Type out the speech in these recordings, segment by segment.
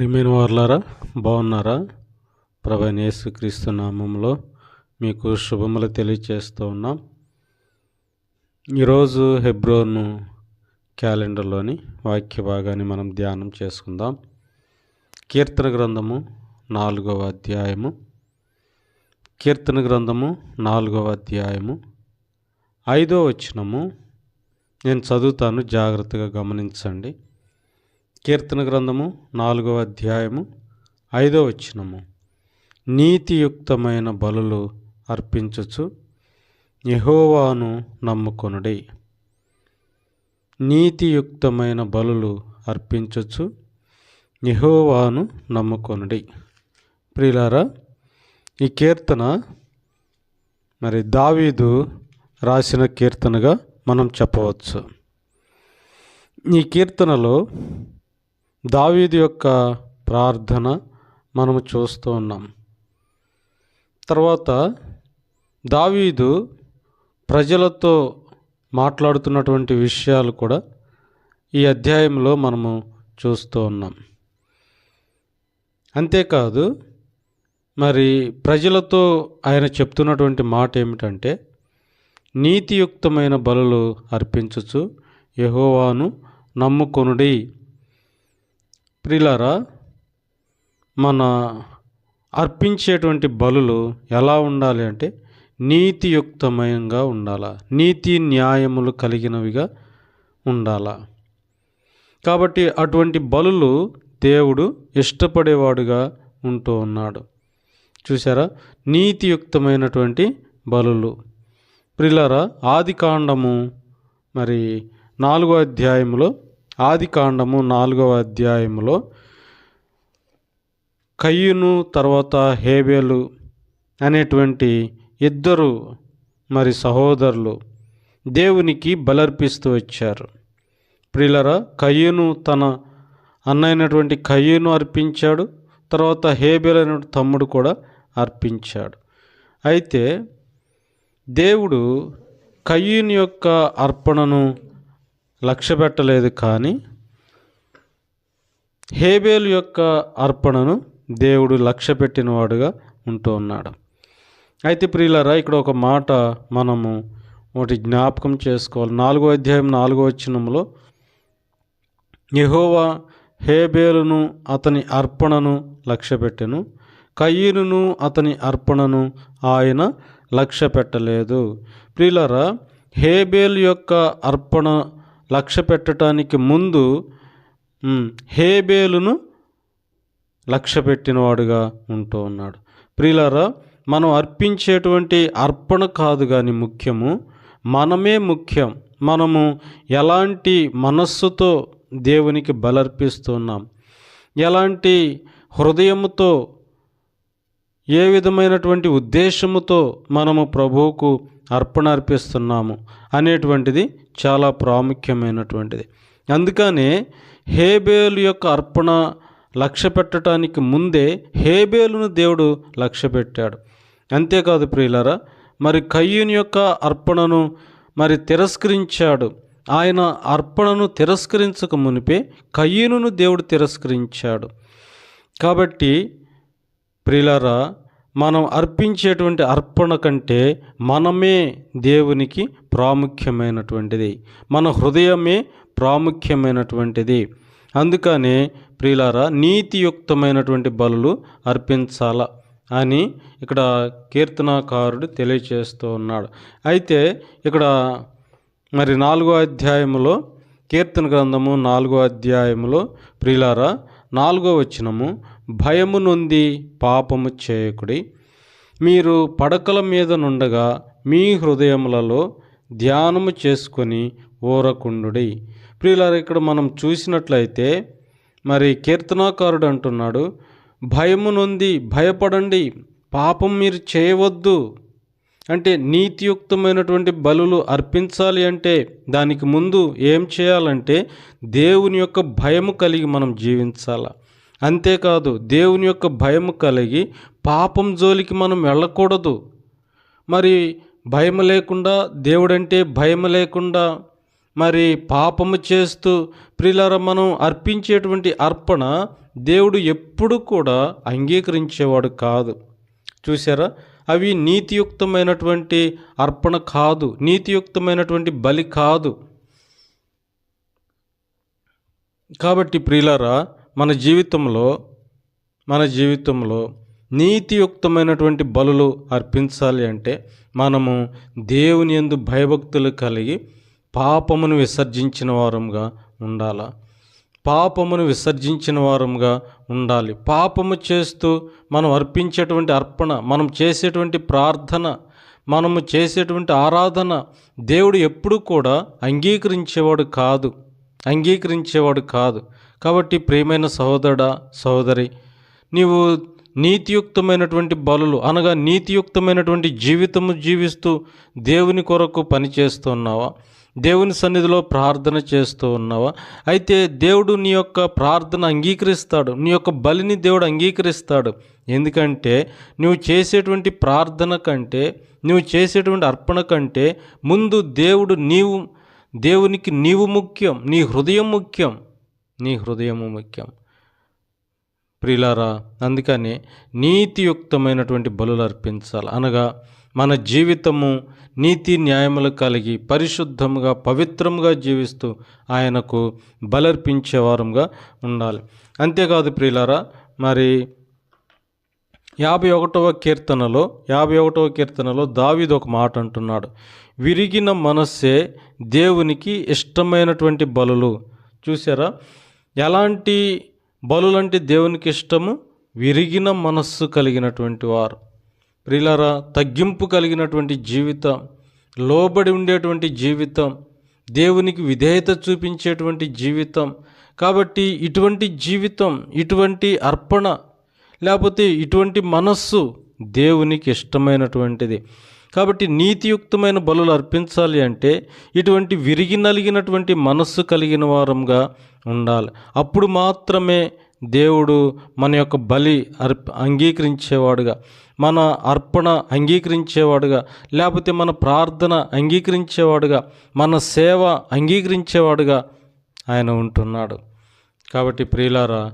ప్రియమైన వారులారా బాగున్నారా? ప్రభైన యేసుక్రీస్తు నామంలో మీకు శుభములు తెలియచేస్తూ ఉన్నాం. ఈరోజు హెబ్రోను క్యాలెండర్లోని వాక్య భాగాన్ని మనం ధ్యానం చేసుకుందాం. కీర్తన గ్రంథము నాలుగవ అధ్యాయము. కీర్తన గ్రంథము నాలుగవ అధ్యాయము. ఐదో వచనము. నేను చదువుతాను జాగ్రత్తగా గమనించండి. కీర్తన గ్రంథము నాలుగవ అధ్యాయము ఐదో వచ్చినము నీతియుక్తమైన బలులు అర్పించచ్చు యహోవాను నమ్ముకొనుడి. నీతియుక్తమైన బలులు అర్పించచ్చు యహోవాను నమ్ముకొనుడి. ప్రియులారా ఈ కీర్తన మరి దావీదు రాసిన కీర్తనగా మనం చెప్పవచ్చు. ఈ కీర్తనలో దావీదు యొక్క ప్రార్థన మనము చూస్తూ ఉన్నాం. తర్వాత దావీదు ప్రజలతో మాట్లాడుతున్నటువంటి విషయాలు కూడా ఈ అధ్యాయంలో మనము చూస్తూ ఉన్నాం. అంతేకాదు మరి ప్రజలతో ఆయన చెప్తున్నటువంటి మాట ఏమిటంటే నీతియుక్తమైన బలులు అర్పించుచు యహోవాను నమ్ముకొనుడి. ప్రిలారా మన అర్పించేటువంటి బలులు ఎలా ఉండాలి అంటే నీతియుక్తమయంగా ఉండాలా నీతి న్యాయములు కలిగినవిగా ఉండాలా. కాబట్టి అటువంటి బలులు దేవుడు ఇష్టపడేవాడుగా ఉంటూ ఉన్నాడు. చూసారా నీతియుక్తమైనటువంటి బలులు. ప్రిలరా ఆది కాండము మరి నాలుగో అధ్యాయంలో ఆది కాండము నాలుగవ అధ్యాయంలో కయ్యును తర్వాత హేబేలు అనేటువంటి ఇద్దరు మరి సహోదరులు దేవునికి బలర్పిస్తూ వచ్చారు. ప్రిలరా కయ్యను తన అన్నైనటువంటి కయ్యను అర్పించాడు తర్వాత హేబేల్ అనే తమ్ముడు కూడా అర్పించాడు. అయితే దేవుడు కయ్యూని యొక్క అర్పణను లక్ష్య పెట్టలేదు కానీ హేబేలు యొక్క అర్పణను దేవుడు లక్ష్య పెట్టినవాడుగా ఉంటూ ఉన్నాడు. అయితే ప్రియులరా ఇక్కడ ఒక మాట మనము ఒకటి జ్ఞాపకం చేసుకోవాలి. నాలుగో అధ్యాయం నాలుగో వచ్చినంలో యహోవా హేబేలును అతని అర్పణను లక్ష్యపెట్టెను. కయ్యూనును అతని అర్పణను ఆయన లక్ష్య పెట్టలేదు ప్రియులరా హేబేల్ యొక్క అర్పణ లక్ష్య పెట్టడానికి ముందు హేబేలును లక్ష్య పెట్టినవాడుగా ఉంటూ ఉన్నాడు. ప్రియులారా మనం అర్పించేటువంటి అర్పణ కాదు కానీ ముఖ్యము మనమే ముఖ్యం. మనము ఎలాంటి మనస్సుతో దేవునికి బలర్పిస్తున్నాం? ఎలాంటి హృదయముతో ఏ విధమైనటువంటి ఉద్దేశముతో మనము ప్రభువుకు అర్పణ అర్పిస్తున్నాము అనేటువంటిది చాలా ప్రాముఖ్యమైనటువంటిది. అందుకనే హేబేలు యొక్క అర్పణ లక్ష్య పెట్టడానికి ముందే హేబేలును దేవుడు లక్ష్య పెట్టాడు. అంతేకాదు ప్రియులరా మరి కయ్యూని యొక్క అర్పణను మరి తిరస్కరించాడు. ఆయన అర్పణను తిరస్కరించక మునిపే కయ్యూను దేవుడు తిరస్కరించాడు. కాబట్టి ప్రియులరా మనం అర్పించేటువంటి అర్పణ కంటే మనమే దేవునికి ప్రాముఖ్యమైనటువంటిది. మన హృదయమే ప్రాముఖ్యమైనటువంటిది. అందుకనే ప్రియులారా నీతియుక్తమైనటువంటి బలులు అర్పించాల అని ఇక్కడ కీర్తనాకారుడు తెలియచేస్తూ ఉన్నాడు. అయితే ఇక్కడ మరి నాలుగో అధ్యాయములో కీర్తన గ్రంథము నాలుగో అధ్యాయములో ప్రియులారా నాలుగో వచనము భయము నొంది పాపము చేయకుడి. మీరు పడకల మీద నుండగా మీ హృదయములలో ధ్యానము చేసుకొని ఊరకుండుడి ప్రియులారు ఇక్కడ మనం చూసినట్లయితే మరి కీర్తనాకారుడు అంటున్నాడు భయము నొంది భయపడండి పాపం మీరు చేయవద్దు. అంటే నీతియుక్తమైనటువంటి బలులు అర్పించాలి అంటే దానికి ముందు ఏం చేయాలంటే దేవుని యొక్క భయము కలిగి మనం జీవించాలా? అంతేకాదు దేవుని యొక్క భయం కలిగి పాపం జోలికి మనం వెళ్ళకూడదు. మరి భయం లేకుండా దేవుడంటే భయం లేకుండా మరి పాపము చేస్తూ ప్రిలర మనం అర్పించేటువంటి అర్పణ దేవుడు ఎప్పుడు కూడా అంగీకరించేవాడు కాదు. చూసారా అవి నీతియుక్తమైనటువంటి అర్పణ కాదు. నీతియుక్తమైనటువంటి బలి కాదు. కాబట్టి ప్రియులారా మన జీవితంలో మన జీవితంలో నీతియుక్తమైనటువంటి బలులు అర్పించాలి అంటే మనము దేవుని యందు భయభక్తులు కలిగి పాపమును విసర్జించిన వారంగా ఉండాలా? పాపమును విసర్జించిన వారంగా ఉండాలి. పాపము చేస్తూ మనం అర్పించేటువంటి అర్పణ మనం చేసేటువంటి ప్రార్థన మనము చేసేటువంటి ఆరాధన దేవుడు ఎప్పుడు కూడా అంగీకరించేవాడు కాదు. అంగీకరించేవాడు కాదు. కాబట్టి ప్రియమైన సహోదరుడ సహోదరి నీవు నీతియుక్తమైనటువంటి బలులు అనగా నీతియుక్తమైనటువంటి జీవితము జీవిస్తూ దేవుని కొరకు పనిచేస్తున్నావా దేవుని సన్నిధిలో ప్రార్థన చేస్తూ ఉన్నావా? అయితే దేవుడు నీ యొక్క ప్రార్థన అంగీకరిస్తాడు. నీ యొక్క బలిని దేవుడు అంగీకరిస్తాడు. ఎందుకంటే నువ్వు చేసేటువంటి ప్రార్థన కంటే నువ్వు చేసేటువంటి అర్పణ కంటే ముందు దేవుడు నీవు దేవునికి నీవు ముఖ్యం నీ హృదయం ముఖ్యం. నీ హృదయము ముఖ్యం. ప్రిలారా అందుకని నీతియుక్తమైనటువంటి బలులు అర్పించాలి. అనగా మన జీవితము నీతి న్యాయములు కలిగి పరిశుద్ధముగా పవిత్రముగా జీవిస్తూ ఆయనకు బలర్పించేవారంగా ఉండాలి. అంతేకాదు ప్రియులారా మరి యాభై ఒకటవ కీర్తనలో యాభై ఒకటవ కీర్తనలో దావీదు ఒక మాట అంటున్నాడు. విరిగిన మనస్సే దేవునికి ఇష్టమైనటువంటి బలులు. చూసారా ఎలాంటి బలులంటే దేవునికి ఇష్టము? విరిగిన మనస్సు కలిగినటువంటి వారు. ప్రిలరా తగ్గింపు కలిగినటువంటి జీవితం లోబడి ఉండేటువంటి జీవితం దేవునికి విధేయత చూపించేటువంటి జీవితం. కాబట్టి ఇటువంటి జీవితం ఇటువంటి అర్పణ లేకపోతే ఇటువంటి మనస్సు దేవునికి ఇష్టమైనటువంటిది. కాబట్టి నీతియుక్తమైన బలులు అర్పించాలి అంటే ఇటువంటి విరిగి నలిగినటువంటి మనస్సు కలిగిన వారంగా ఉండాలి. అప్పుడు మాత్రమే దేవుడు మన యొక్క బలి అర్ప అంగీకరించేవాడుగా మన అర్పణ అంగీకరించేవాడుగా లేకపోతే మన ప్రార్థన అంగీకరించేవాడుగా మన సేవ అంగీకరించేవాడుగా ఆయన ఉంటున్నాడు. కాబట్టి ప్రియులారా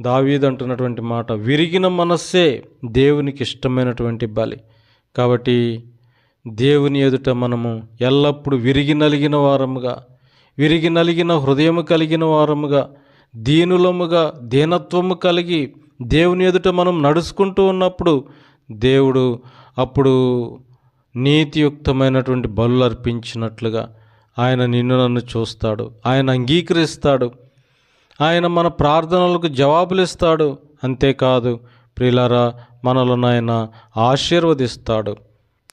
దావీదు అంటున్నటువంటి మాట విరిగిన మనస్సే దేవునికి ఇష్టమైనటువంటి బలి. కాబట్టి దేవుని ఎదుట మనము ఎల్లప్పుడూ విరిగి నలిగిన వారముగా విరిగి నలిగిన హృదయము కలిగిన వారముగా దీనులముగా దీనత్వము కలిగి దేవుని ఎదుట మనం నడుచుకుంటూ ఉన్నప్పుడు దేవుడు అప్పుడు నీతియుక్తమైనటువంటి బలు అర్పించినట్లుగా ఆయన నిన్ను నన్ను చూస్తాడు. ఆయన అంగీకరిస్తాడు. ఆయన మన ప్రార్థనలకు జవాబులు ఇస్తాడు. అంతేకాదు ప్రిలారా మనలను ఆయన ఆశీర్వదిస్తాడు.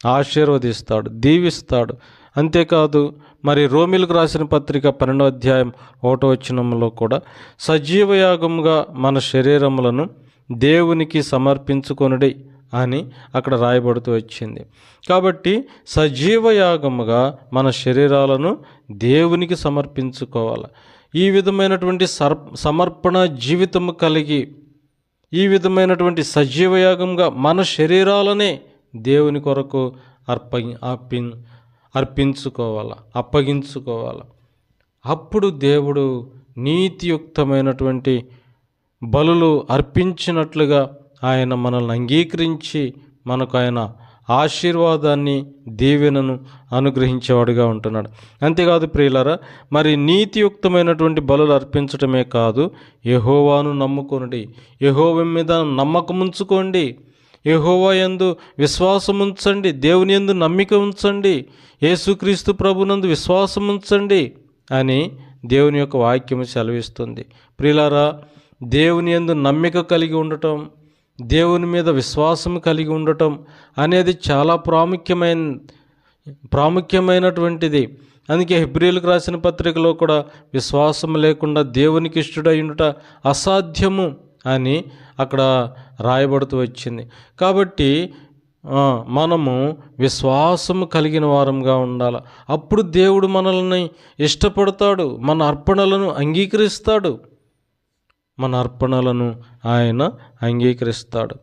ఆశీర్వదిస్తాడు దీవిస్తాడు. అంతేకాదు మరి రోమిలకు రాసిన పత్రిక పన్నెండో అధ్యాయం ఒకటో వచనంలో కూడా సజీవయాగంగా మన శరీరములను దేవునికి సమర్పించుకొనుడి అని అక్కడ రాయబడుతూ వచ్చింది. కాబట్టి సజీవయాగముగా మన శరీరాలను దేవునికి సమర్పించుకోవాలి. ఈ విధమైనటువంటి సర్ సమర్పణ జీవితము కలిగి ఈ విధమైనటువంటి సజీవయాగంగా మన శరీరాలనే దేవుని కొరకు అర్ప అర్పి అర్పించుకోవాల అప్పగించుకోవాలి. అప్పుడు దేవుడు నీతియుక్తమైనటువంటి బలులు అర్పించినట్లుగా ఆయన మనల్ని అంగీకరించి మనకు ఆయన ఆశీర్వాదాన్ని దీవెనను అనుగ్రహించేవాడుగా ఉంటున్నాడు. అంతేకాదు ప్రియులరా మరి నీతియుక్తమైనటువంటి బలులు అర్పించటమే కాదు యహోవాను నమ్ముకోండి. యహోవ మీద నమ్మకముంచుకోండి. యహోవా యందు విశ్వాసం ఉంచండి దేవుని యందు నమ్మిక ఉంచండి యేసుక్రీస్తు ప్రభునందు విశ్వాసం ఉంచండి అని దేవుని యొక్క వాక్యము సెలవిస్తుంది. ప్రిలారా దేవుని యందు నమ్మిక కలిగి ఉండటం దేవుని మీద విశ్వాసం కలిగి ఉండటం అనేది చాలా ప్రాముఖ్యమైన ప్రాముఖ్యమైనటువంటిది. అందుకే హిబ్రిలకు రాసిన పత్రికలో కూడా విశ్వాసం లేకుండా దేవునికి ఇష్టడై ఉండుట అసాధ్యము. అని అక్కడ రాయబడుతూ వచ్చింది. కాబట్టి మనము విశ్వాసము కలిగిన వారంగా ఉండాలి. అప్పుడు దేవుడు మనల్ని ఇష్టపడతాడు మన అర్పణలను అంగీకరిస్తాడు. మన అర్పణలను ఆయన అంగీకరిస్తాడు.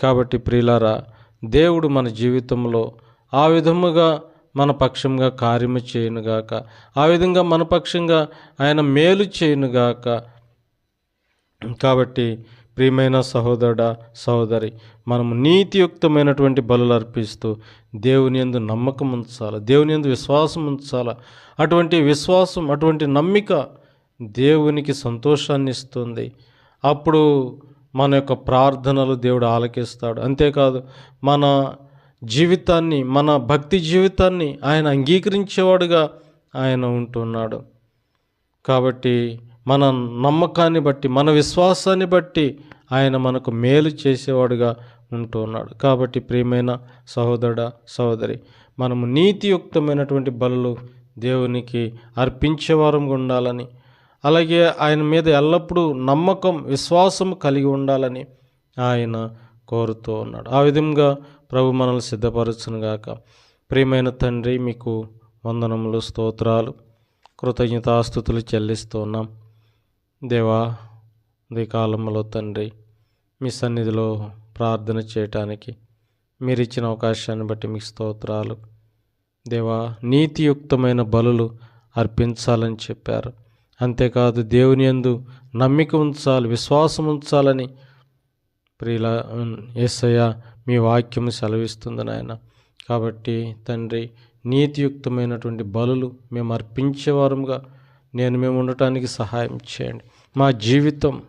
కాబట్టి ప్రియులారా దేవుడు మన జీవితంలో ఆ విధముగా మన పక్షంగా కార్యము చేయనుగాక ఆ విధంగా మన పక్షంగా ఆయన మేలు చేయనుగాక కాబట్టి ప్రియమైన సహోదరుడ సహోదరి మనము నీతియుక్తమైనటువంటి బలులు అర్పిస్తూ దేవుని ఎందు నమ్మకం ఉంచాలి దేవుని ఎందు విశ్వాసం ఉంచాలి? అటువంటి విశ్వాసం అటువంటి నమ్మిక దేవునికి సంతోషాన్ని ఇస్తుంది. అప్పుడు మన యొక్క ప్రార్థనలు దేవుడు ఆలకిస్తాడు. అంతేకాదు మన జీవితాన్ని మన భక్తి జీవితాన్ని ఆయన అంగీకరించేవాడుగా ఆయన ఉంటున్నాడు. కాబట్టి మన నమ్మకాన్ని బట్టి మన విశ్వాసాన్ని బట్టి ఆయన మనకు మేలు చేసేవాడుగా ఉంటూ ఉన్నాడు. కాబట్టి ప్రియమైన సహోదరుడ సహోదరి మనము నీతియుక్తమైనటువంటి బలులు దేవునికి అర్పించేవారం ఉండాలని అలాగే ఆయన మీద ఎల్లప్పుడూ నమ్మకం విశ్వాసం కలిగి ఉండాలని ఆయన కోరుతూ ఉన్నాడు. ఆ విధంగా ప్రభు మనల్ని సిద్ధపరచునుగాక. ప్రియమైన తండ్రి మీకు వందనములు స్తోత్రాలు కృతజ్ఞతాస్థుతులు చెల్లిస్తున్నాం దేవా ఈ కాలంలో తండ్రి మీ సన్నిధిలో ప్రార్థన చేయటానికి మీరు ఇచ్చిన అవకాశాన్ని బట్టి మీ స్తోత్రాలు. దేవా నీతియుక్తమైన బలులు అర్పించాలని చెప్పారు. అంతేకాదు దేవుని యందు నమ్మిక ఉంచాలి విశ్వాసం ఉంచాలని ప్రియుల ఏసయ్య మీ వాక్యం సెలవిస్తుంది నాయన. కాబట్టి తండ్రి నీతియుక్తమైనటువంటి బలులు మేము అర్పించేవారముగా నేను మేము ఉండటానికి సహాయం చేయండి. మా జీవితం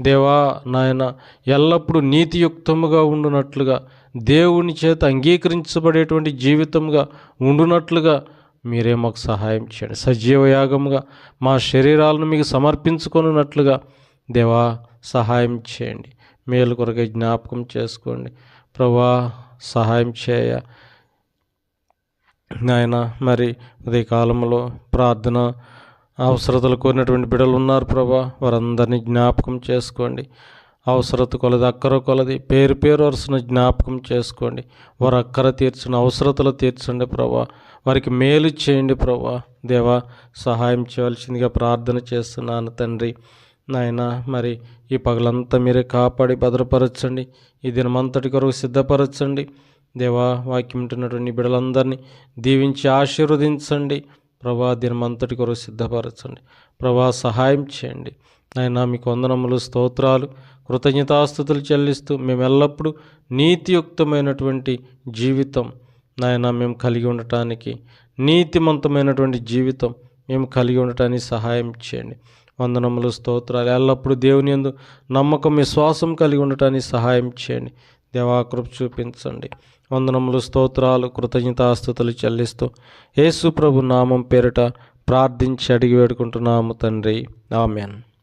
దేవా నాయన ఎల్లప్పుడూ నీతియుక్తముగా ఉండునట్లుగా దేవుని చేత అంగీకరించబడేటువంటి జీవితంగా ఉండునట్లుగా మీరే మాకు సహాయం చేయండి. సజీవయాగముగా మా శరీరాలను మీకు సమర్పించుకొనున్నట్లుగా దేవా సహాయం చేయండి. మేలు కొరకై జ్ఞాపకం చేసుకోండి. ప్రభా సహాయం చేయ. నాయన మరి ఉదయకాలంలో ప్రార్థన అవసరతలు కోరినటువంటి బిడ్డలు ఉన్నారు ప్రభా. వారందరినీ జ్ఞాపకం చేసుకోండి. అవసరత కొలది అక్కర కొలది పేరు పేరు వరుసను జ్ఞాపకం చేసుకోండి. వారు అక్కర తీర్చిన అవసరతలు తీర్చండి ప్రభా. వారికి మేలు చేయండి ప్రభా. దేవా సహాయం చేయవలసిందిగా ప్రార్థన చేస్తున్నాను తండ్రి. నాయన మరి ఈ పగలంతా మీరే కాపాడి భద్రపరచండి. ఈ దినమంతటి కొరకు సిద్ధపరచండి. దేవా వాక్యం ఉంటున్నటువంటి బిడలందరినీ దీవించి ఆశీర్వదించండి. ప్రభా దినమంతటి కొరకు సిద్ధపరచండి. ప్రభా సహాయం చేయండి. నాయన మీకు వందనములు స్తోత్రాలు కృతజ్ఞతాస్థుతులు చెల్లిస్తూ మేము ఎల్లప్పుడూ నీతియుక్తమైనటువంటి జీవితం నాయన మేము కలిగి ఉండటానికి నీతిమంతమైనటువంటి జీవితం మేము కలిగి ఉండటానికి సహాయం చేయండి. వందనములు స్తోత్రాలు ఎల్లప్పుడూ దేవుని యందు నమ్మకం విశ్వాసం కలిగి ఉండటానికి సహాయం చేయండి. దేవాకృప చూపించండి. వందనములు స్తోత్రాలు కృతజ్ఞతాస్థుతులు చెల్లిస్తూ యేసు ప్రభు నామం పేరిట ప్రార్థించి అడిగి వేడుకుంటున్నాము తండ్రి. ఆమెన్.